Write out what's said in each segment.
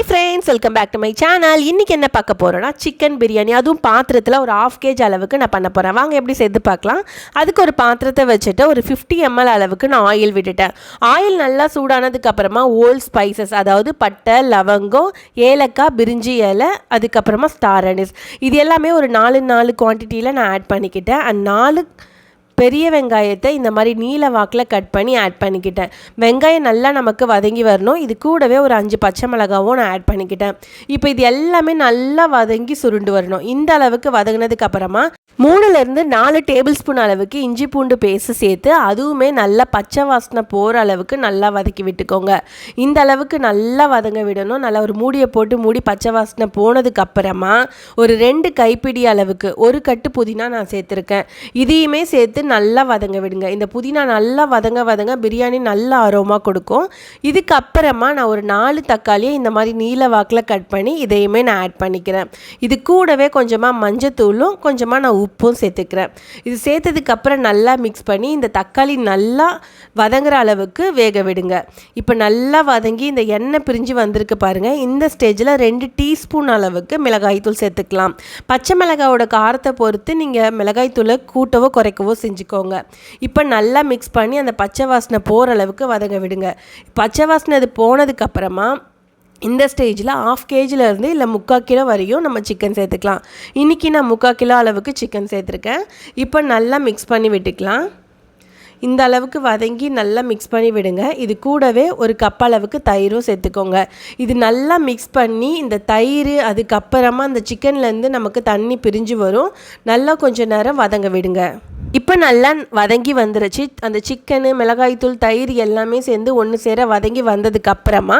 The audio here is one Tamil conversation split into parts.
Hi friends welcome back to my channel இன்றைக்கி என்ன பார்க்க போகிறோன்னா சிக்கன் பிரியாணி அதுவும் பாத்திரத்தில் ஒரு ஆஃப் கேஜ் அளவுக்கு நான் பண்ண போகிறேன் வாங்க எப்படி சேர்த்து பார்க்கலாம். அதுக்கு ஒரு பாத்திரத்தை வச்சுட்டு ஒரு ஃபிஃப்டி எம்எல் அளவுக்கு நான் ஆயில் விட்டுட்டேன். ஆயில் நல்லா சூடானதுக்கு அப்புறமா ஓல்ட் ஸ்பைசஸ் அதாவது பட்டை லவங்கம் ஏலக்காய் பிரிஞ்சி இலை அதுக்கப்புறமா ஸ்டார் அனிஸ் இது எல்லாமே ஒரு நாலு நாலு குவான்டிட்டியில் நான் ஆட் பண்ணிக்கிட்டேன். அண்ட் நாலு பெரிய வெங்காயத்தை இந்த மாதிரி நீல வாக்கில் கட் பண்ணி ஆட் பண்ணிக்கிட்டேன். வெங்காயம் நல்லா நமக்கு வதங்கி வரணும். இது கூடவே ஒரு அஞ்சு பச்சை மிளகாவும் நான் ஆட் பண்ணிக்கிட்டேன். இப்போ இது எல்லாமே நல்லா வதங்கி சுருண்டு வரணும். இந்த அளவுக்கு வதங்கினதுக்கு அப்புறமா மூணுலேருந்து நாலு டேபிள் ஸ்பூன் அளவுக்கு இஞ்சி பூண்டு பேஸ்ட் சேர்த்து அதுவுமே நல்லா பச்சை வாசனை போகிற அளவுக்கு நல்லா வதக்கி விட்டுக்கோங்க. இந்த அளவுக்கு நல்லா வதங்க விடணும். நல்லா ஒரு மூடியை போட்டு மூடி பச்சை வாசனை போனதுக்கு அப்புறமா ஒரு ரெண்டு கைப்பிடி அளவுக்கு ஒரு கட்டு புதினா நான் சேர்த்துருக்கேன். இதையுமே சேர்த்து நல்லா வதங்க விடுங்க. இந்த புதினா நல்லா வதங்க வதங்க பிரியாணி நல்ல அரோமா கொடுக்கும். இதுக்கப்புறமா நான் ஒரு நாலு தக்காளியை இந்த மாதிரி நீல வாக்கில் கட் பண்ணி இதையுமே நான் ஆட் பண்ணிக்கிறேன். இது கூடவே கொஞ்சமாக மஞ்சத்தூளும் கொஞ்சமாக நான் உப்பும் சேர்த்துக்கிறேன். இது சேர்த்ததுக்கப்புறம் நல்லா மிக்ஸ் பண்ணி இந்த தக்காளி நல்லா வதங்குற அளவுக்கு வேக விடுங்க. இப்போ நல்லா வதங்கி இந்த எண்ணெய் பிரிஞ்சு வந்திருக்கு பாருங்கள் இந்த ஸ்டேஜில் ரெண்டு டீஸ்பூன் அளவுக்கு மிளகாய்த்தூள் சேர்த்துக்கலாம். பச்சை மிளகாயோட காரத்தை பொறுத்து நீங்கள் மிளகாய்த்தூளை கூட்டவோ குறைக்கவோ செஞ்சுக்கோங்க. இப்போ நல்லா மிக்ஸ் பண்ணி அந்த பச்சை வாசனை போகிற அளவுக்கு வதங்க விடுங்க. பச்சை வாசனை அது போனதுக்கப்புறமா இந்த ஸ்டேஜில் ஆஃப் கேஜிலேருந்து இல்லை முக்கால் கிலோ வரையும் நம்ம சிக்கன் சேர்த்துக்கலாம். இன்றைக்கி நான் முக்கால் கிலோ அளவுக்கு சிக்கன் சேர்த்துருக்கேன். இப்போ நல்லா மிக்ஸ் பண்ணி விட்டுக்கலாம். இந்த அளவுக்கு வதங்கி நல்லா மிக்ஸ் பண்ணி விடுங்க. இது கூடவே ஒரு கப் அளவுக்கு தயிரும் சேர்த்துக்கோங்க. இது நல்லா மிக்ஸ் பண்ணி இந்த தயிர் அதுக்கப்புறமா அந்த சிக்கன்லேருந்து நமக்கு தண்ணி பிரிஞ்சு வரும். நல்லா கொஞ்சம் நேரம் வதங்க விடுங்க. இப்போ நல்லா வதங்கி வந்துருச்சு. அந்த சிக்கனு மிளகாய்த்தூள் தயிர் எல்லாமே சேர்ந்து ஒன்று சேர வதங்கி வந்ததுக்கு அப்புறமா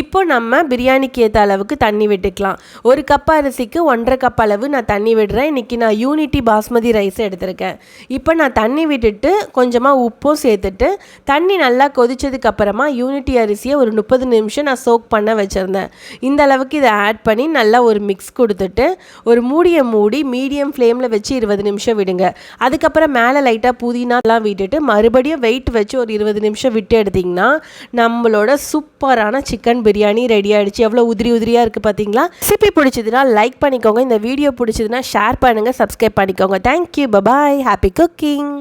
இப்போ நம்ம பிரியாணிக்கு ஏற்ற அளவுக்கு தண்ணி விட்டுக்கலாம். ஒரு கப் அரிசிக்கு ஒன்றரை கப் அளவு நான் தண்ணி விடுறேன். இன்றைக்கி நான் யூனிட்டி பாஸ்மதி ரைஸ் எடுத்திருக்கேன். இப்போ நான் தண்ணி விட்டுட்டு கொஞ்சமாக உப்பும் சேர்த்துட்டு தண்ணி நல்லா கொதிச்சதுக்கு அப்புறமா யூனிட்டி அரிசியை ஒரு முப்பது நிமிஷம் நான் சோக் பண்ண வச்சுருந்தேன். இந்த அளவுக்கு இதை ஆட் பண்ணி நல்லா ஒரு மிக்ஸ் கொடுத்துட்டு ஒரு மூடியை மூடி மீடியம் ஃப்ளேமில் வச்சு இருபது நிமிஷம் விடுங்க. அதுக்கப்புறம் மேலே லைட்டாக புதினாலாம் விட்டுட்டு மறுபடியும் வெயிட் வச்சு ஒரு இருபது நிமிஷம் விட்டு எடுத்திங்கன்னா நம்மளோட சூப்பரான சிக்கன் பிரியாணி ரெடி ஆகிடுச்சு எவ்வளோ உதிரி உதிரியாக இருக்குது பார்த்தீங்களா ரெசிபி பிடிச்சதுன்னா லைக் பண்ணிக்கோங்க. இந்த வீடியோ பிடிச்சதுன்னா ஷேர் பண்ணுங்கள் சப்ஸ்கிரைப் பண்ணிக்கோங்க. Thank you bye bye happy cooking